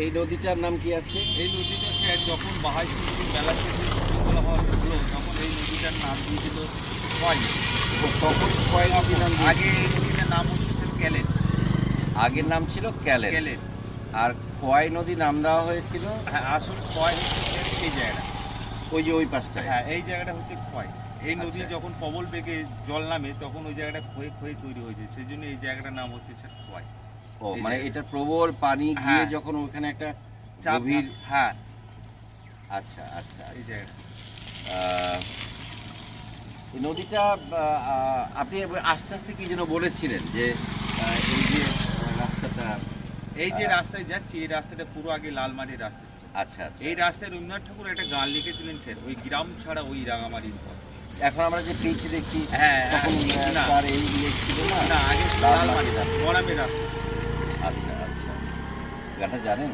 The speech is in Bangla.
এই নদীটার নাম কি আছে? এই নদীটা স্যার যখন বাহাই সুন্দরী মেলা শেষে হলো তখন এই নদীটার নাম দিয়েছিল কয় ও তখন কয় নদী নাম আগে এই নদীটার নাম হচ্ছে ক্যালেট। আগের নাম ছিল ক্যালেন ক্যালেট। আর কয় নদী নাম দেওয়া হয়েছিল? হ্যাঁ আসল কয় এই জায়গাটা। ওই যে ওই পাশটায়। হ্যাঁ এই জায়গাটা হচ্ছে ক্ষয় এই নদী আচ্ছা। যখন প্রবল বেগে জল নামে তখন ওই জায়গাটা ক্ষয়ে ক্ষয়ে তৈরি হয়েছে। সেই জন্য এই জায়গাটার নাম হচ্ছে ক্ষয় ও মানে এটা প্রবল পানি গিয়ে হ্যাঁ। যখন ওখানে একটা গভীর হ্যাঁ। আচ্ছা আচ্ছা এই জায়গাটা নদীটা আপনি আস্তে আস্তে কি যেন বলেছিলেন যে এই যে রাস্তাটা এই যে রাস্তায় যাচ্ছি এই রাস্তাটা পুরো আগে লালমাটির রাস্তা ছিল। আচ্ছা আচ্ছা। এই রাস্তায় রবীন্দ্রনাথ ঠাকুর একটা গান লিখেছিলেন স্যার ওই গ্রাম ছাড়া ওই রাঙামাটির পথ এখন আমরা যে পিচ দেখছি হ্যাঁ, তখন। এই ইয়ে ছিল না? আগে লালমাটির রাস্তা। গরমের রাস্তা। আচ্ছা আচ্ছা। গানটা জানেন?